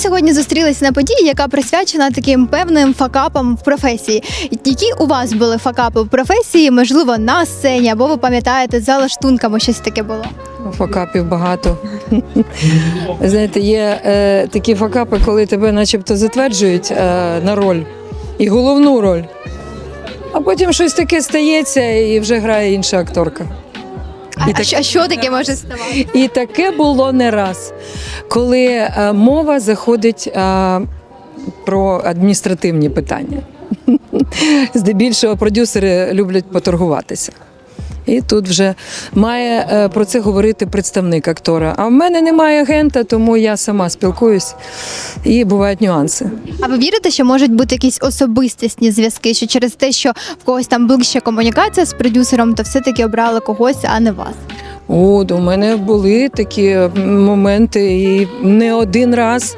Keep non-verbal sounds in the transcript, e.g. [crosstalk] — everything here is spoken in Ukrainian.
сьогодні зустрілися на події, яка присвячена таким певним факапам в професії. Які у вас були факапи в професії? Можливо, на сцені, або ви пам'ятаєте за лаштунками щось таке було? Факапів багато. [laughs] Знаєте, є е, такі факапи, коли тебе начебто затверджують е, на роль і головну роль. А потім щось таке стається і вже грає інша акторка. І а так- а що таке може ставати? І таке було не раз, коли е, мова заходить е, про адміністративні питання. [laughs] Здебільшого продюсери люблять поторгуватися. І тут вже має е, про це говорити представник актора. А в мене немає агента, тому я сама спілкуюсь і бувають нюанси. А ви вірите, що можуть бути якісь особистісні зв'язки? Що через те, що в когось там ближча комунікація з продюсером, то все-таки обрали когось, а не вас? От, у мене були такі моменти і не один раз.